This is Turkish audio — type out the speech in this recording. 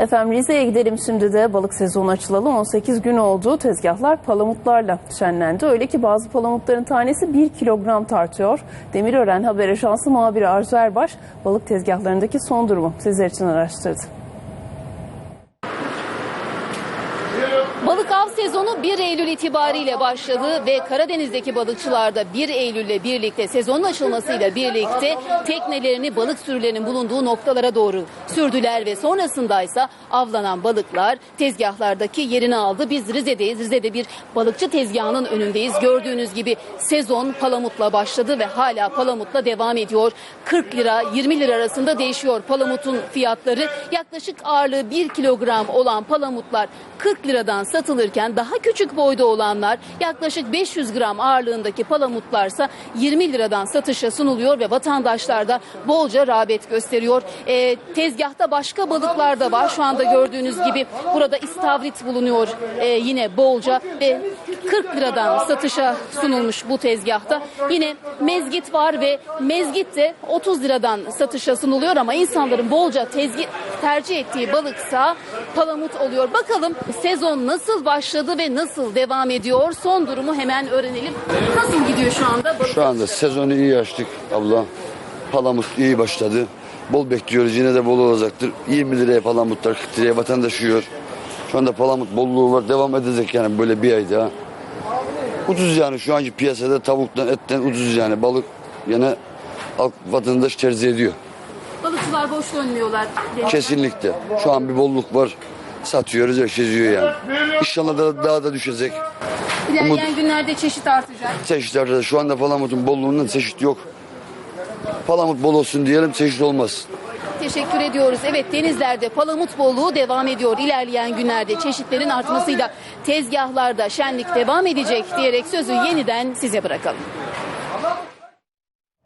Efendim Rize'ye gidelim şimdi de balık sezonu açılalı 18 gün oldu. Tezgahlar palamutlarla şenlendi. Öyle ki bazı palamutların tanesi 1 kilogram tartıyor. Demirören Haber Ajansı muhabiri Arzu Erbaş balık tezgahlarındaki son durumu sizler için araştırdı. Balık av sezonu 1 Eylül itibariyle başladı ve Karadeniz'deki balıkçılar da 1 Eylül'le birlikte sezonun açılmasıyla birlikte teknelerini balık sürülerinin bulunduğu noktalara doğru sürdüler ve sonrasında ise avlanan balıklar tezgahlardaki yerini aldı. Biz Rize'deyiz. Rize'de bir balıkçı tezgahının önündeyiz. Gördüğünüz gibi sezon palamutla başladı ve hala palamutla devam ediyor. 40 lira 20 lira arasında değişiyor palamutun fiyatları. Yaklaşık ağırlığı 1 kilogram olan palamutlar 40 liradan satılırken daha küçük boyda olanlar yaklaşık 500 gram ağırlığındaki palamutlarsa 20 liradan satışa sunuluyor ve vatandaşlar da bolca rağbet gösteriyor. Ee, tezgahta başka balıklar da var. Şu anda gördüğünüz gibi burada istavrit bulunuyor ee, yine bolca ve 40 liradan satışa sunulmuş bu tezgahta. Yine mezgit var ve mezgit de 30 liradan satışa sunuluyor ama insanların bolca tezgi tercih ettiği balıksa palamut oluyor. Bakalım sezon nasıl başladı ve nasıl devam ediyor? Son durumu hemen öğrenelim. Nasıl gidiyor şu anda? balık Şu anda sezonu iyi açtık abla. Palamut iyi başladı. Bol bekliyoruz yine de bol olacaktır. 20 liraya palamutlar 40 liraya vatandaş yiyor. Şu anda palamut bolluğu var. Devam edecek yani böyle bir ay daha. Ucuz yani şu anki piyasada tavuktan etten ucuz yani. Balık yine vatandaş tercih ediyor. Balıkçılar boş dönmüyorlar. Kesinlikle. Şu an bir bolluk var. Satıyoruz yiyor yani. İnşallah da daha da düşecek. İlerleyen günlerde çeşit artacak. Çeşitlerde de şu anda palamutun bolluğundan çeşit yok. Palamut bol olsun diyelim çeşit olmaz. Teşekkür ediyoruz. Evet denizlerde palamut bolluğu devam ediyor. İlerleyen günlerde çeşitlerin artmasıyla tezgahlarda şenlik devam edecek diyerek sözü yeniden size bırakalım.